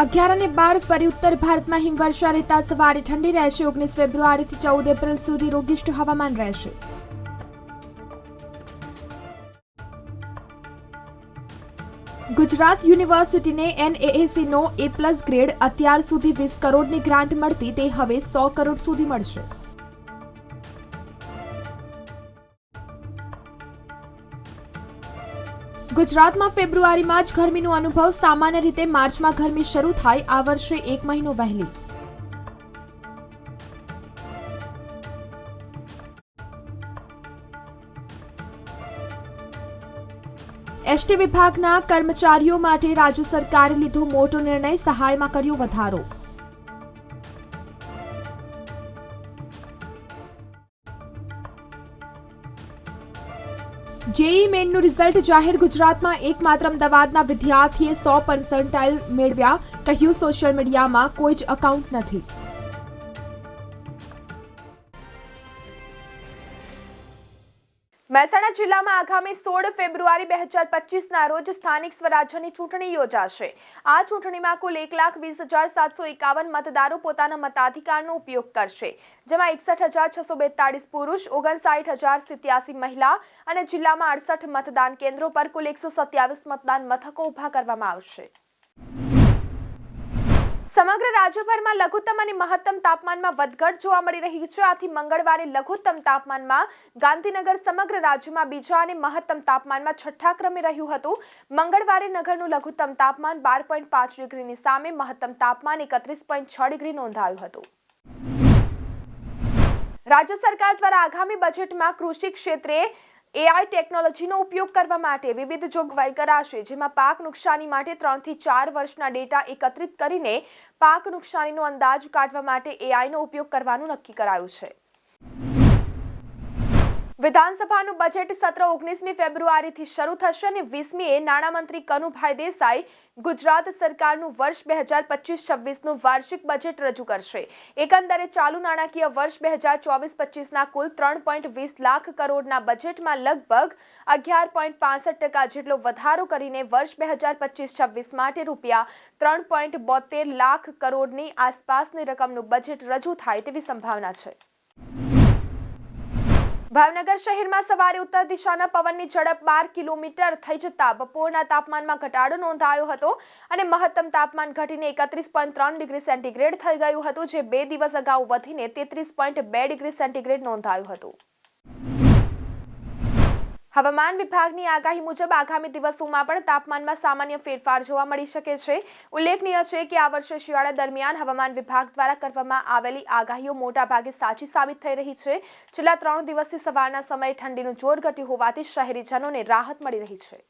અગિયાર અને બાર ફરી ઉત્તર ભારતમાં હિમવર્ષા રહેતા સવારે ઠંડી રહેશે. ઓગણીસ ફેબ્રુઆરીથી ચૌદ એપ્રિલ સુધી રોગિષ્ટ હવામાન રહેશે. ગુજરાત યુનિવર્સિટીને એનએએસીનો એ પ્લસ ગ્રેડ અત્યાર સુધી વીસ કરોડની ગ્રાન્ટ મળતી તે હવે સો કરોડ સુધી મળશે. ગુજરાતમાં ફેબ્રુઆરીમાં જ ગરમીનો અનુભવ સામાન્ય રીતે માર્ચમાં ગરમી શરૂ થાય, આ વર્ષે એક મહિનો વહેલી. એસટી વિભાગના કર્મચારીઓ માટે રાજ્ય સરકારે લીધો મોટો નિર્ણય, સહાયમાં કર્યો વધારો. જેઈ મેનનું રિઝલ્ટ જાહેર ગુજરાતમાં એકમાત્ર અમદાવાદના વિદ્યાર્થીએ સો પર્સન્ટાઇલ મેળવ્યા, કહ્યું સોશિયલ મીડિયામાં કોઈ જ અકાઉન્ટ નથી. મહેસાણા જિલ્લામાં આગામી સોળ ફેબ્રુઆરી બે હજાર પચીસના રોજ સ્થાનિક સ્વરાજ્યની ચૂંટણી યોજાશે. આ ચૂંટણીમાં કુલ એક લાખ વીસ હજાર સાતસો એકાવન મતદારો પોતાના મતાધિકારનો ઉપયોગ કરશે, જેમાં એકસઠ હજાર છસો બેતાળીસ પુરુષ, ઓગણસાઠ હજાર સિત્યાસી મહિલા અને જિલ્લામાં અડસઠ મતદાન કેન્દ્રો પર કુલ એકસો સત્યાવીસ મતદાન મથકો ઊભા કરવામાં આવશે. સમગ્ર રાજ્યભરમાં લઘુત્તમ અને મહત્તમ તાપમાનમાં વધઘટ જોવા મળી રહી છે. આથી મંગળવારે લઘુત્તમ તાપમાનમાં ગાંધીનગર સમગ્ર રાજ્યમાં બીજા અને મહત્તમ તાપમાનમાં છઠ્ઠા ક્રમે રહ્યું હતું. મંગળવારે નગરનું લઘુત્તમ તાપમાન બાર પોઈન્ટ પાંચ ડિગ્રીની સામે, મહત્તમ તાપમાન એકત્રીસ પોઈન્ટ છ ડિગ્રી નોંધાયું હતું. રાજ્ય સરકાર દ્વારા આગામી બજેટમાં કૃષિ ક્ષેત્રે એઆઈ ટેકનોલોજીનો ઉપયોગ કરવા માટે વિવિધ જોગવાઈ કરાશે, જેમાં પાક નુકસાની માટે ત્રણથી ચાર વર્ષના ડેટા એકત્રિત કરીને પાક નુકસાનીનો અંદાજ કાઢવા માટે એઆઈનો ઉપયોગ કરવાનું નક્કી કરાયું છે. વિધાનસભાનું બજેટ સત્ર ઓગણીસમી ફેબ્રુઆરીથી શરૂ થશે અને વીસમીએ નાણામંત્રી કનુભાઈ દેસાઈ ગુજરાત સરકારનું વર્ષ બે હજાર પચીસ છવ્વીસનું વાર્ષિક બજેટ રજૂ કરશે. એકંદરે ચાલુ નાણાકીય વર્ષ બે હજાર ચોવીસ પચીસના કુલ ત્રણ પોઈન્ટ વીસ લાખ કરોડના બજેટમાં લગભગ અગિયાર પોઈન્ટ પાસઠ ટકા જેટલો વધારો કરીને વર્ષ બે હજાર પચીસ છવ્વીસ માટે રૂપિયા ત્રણ પોઈન્ટ બોતેર લાખ કરોડની આસપાસની રકમનું બજેટ રજૂ થાય તેવી સંભાવના છે. ભાવનગર શહેરમાં સવારે ઉત્તર દિશાના પવનની ઝડપ બાર કિલોમીટર થઈ જતા બપોરના તાપમાનમાં ઘટાડો નોંધાયો હતો અને મહત્તમ તાપમાન ઘટીને એકત્રીસ પોઈન્ટ ત્રણ ડિગ્રી સેન્ટીગ્રેડ થઈ ગયું હતું, જે બે દિવસ અગાઉ વધીને તેત્રીસ પોઈન્ટ બે ડિગ્રી સેન્ટીગ્રેડ નોંધાયું હતું. હવામાન વિભાગની આગાહી મુજબ આગામી દિવસોમાં પણ તાપમાનમાં સામાન્ય ફેરફાર જોવા મળી શકે છે. ઉલ્લેખનીય છે કે આ વર્ષે શિયાળા દરમિયાન હવામાન વિભાગ દ્વારા કરવામાં આવેલી આગાહીઓ મોટાભાગે સાચી સાબિત થઈ રહી છે. છેલ્લા ત્રણ દિવસથી સવારના સમયે ઠંડીનું જોર ઘટ્યું હોવાથી શહેરીજનોને રાહત મળી રહી છે.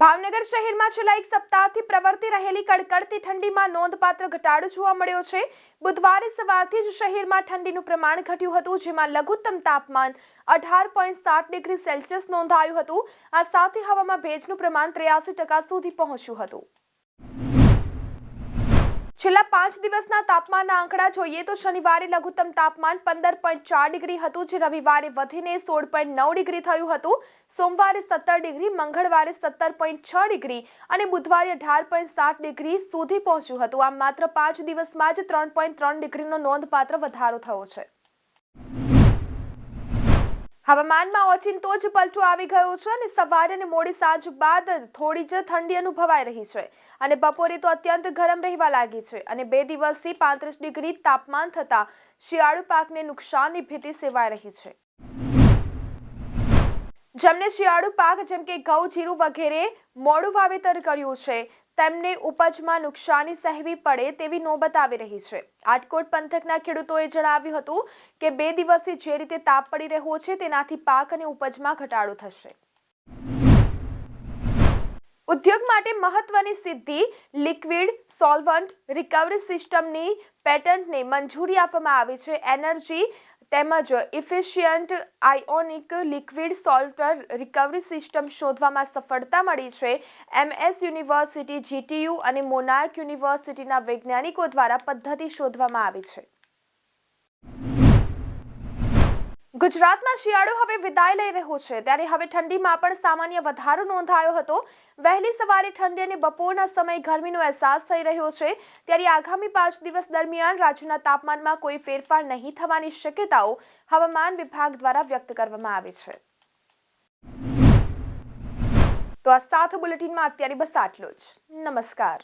ભાવનગર શહેરમાં છેલ્લા એક સપ્તાહથી પ્રવર્તી રહેલી કડકડતી ઠંડીમાં નોંધપાત્ર ઘટાડો જોવા મળ્યો છે. બુધવારે સવારથી જ શહેરમાં ઠંડીનું પ્રમાણ ઘટ્યું હતું, જેમાં લઘુત્તમ તાપમાન અઢાર પોઈન્ટ સાત ડિગ્રી સેલ્સિયસ નોંધાયું હતું. આ સાથે હવામાં ભેજનું પ્રમાણ ત્રેયાસી ટકા સુધી પહોંચ્યું હતું. છેલ્લા પાંચ દિવસના તાપમાનના આંકડા જોઈએ તો શનિવારે લઘુત્તમ તાપમાન પંદર પોઈન્ટ ચાર ડિગ્રી હતું, જે રવિવારે વધીને સોળ પોઈન્ટ નવ ડિગ્રી થયું હતું. સોમવારે સત્તર ડિગ્રી, મંગળવારે સત્તર પોઈન્ટ છ ડિગ્રી અને બુધવારે અઢાર પોઈન્ટ સાત ડિગ્રી સુધી પહોંચ્યું હતું. આમ માત્ર પાંચ દિવસમાં જ ત્રણ પોઈન્ટ ત્રણ ડિગ્રીનો નોંધપાત્ર વધારો થયો છે. હવામાનમાં ઓચિંતો જ પલટો આવી ગયો છે અને સવારે અને મોડી સાંજ બાદ થોડી જ ઠંડી અનુભવાઈ રહી છે. અને બપોરે તો અત્યંત ગરમ રહેવા લાગી છે અને બે દિવસથી પાંત્રીસ ડિગ્રી તાપમાન થતા શિયાળુ પાકને નુકસાનની ભીતિ સેવાઈ રહી છે. જેમને શિયાળુ પાક જેમ કે ઘઉં, જીરું વગેરે મોડું વાવેતર કર્યું છે તેમને ઉપજમાં નુકસાની સહેવી પડે તેવી નોબત આવી રહી છે. આટકોટ પંથકના ખેડૂતોએ જણાવ્યું હતું કે બે દિવસથી જે રીતે તાપ પડી રહ્યો છે તેનાથી પાક અને ઉપજમાં ઘટાડો થશે. ઉદ્યોગ માટે મહત્વની સિદ્ધિ લિક્વિડ સોલ્વન્ટ રિકવરી સિસ્ટમની પેટન્ટને મંજૂરી આપવામાં આવી છે. એનર્જી તેમજ ઇફિશિયન્ટ આયોનિક લિક્વિડ સોલ્ટર રિકવરી સિસ્ટમ શોધવામાં સફળતા મળી છે. એમએસ યુનિવર્સિટી, જીટીયુ અને મોનાર્ક યુનિવર્સિટીના વૈજ્ઞાનિકો દ્વારા પદ્ધતિ શોધવામાં આવી છે. ગુજરાતમાં શિયાળો હવે વિદાય લઈ રહ્યો છે. ત્યારે હવે ઠંડીમાં પણ સામાન્ય વધારો નોંધાયો હતો. વહેલી સવારે ઠંડી અને બપોરના સમયે ગરમીનો અહેસાસ થઈ રહ્યો છે. ત્યારે આગામી પાંચ દિવસ દરમિયાન રાજ્યના તાપમાનમાં કોઈ ફેરફાર નહીં થવાની શક્યતાઓ હવામાન વિભાગ દ્વારા વ્યક્ત કરવામાં આવી છે. તો આ સાથ બુલેટિનમાં અત્યારે બસ આટલું જ. નમસ્કાર.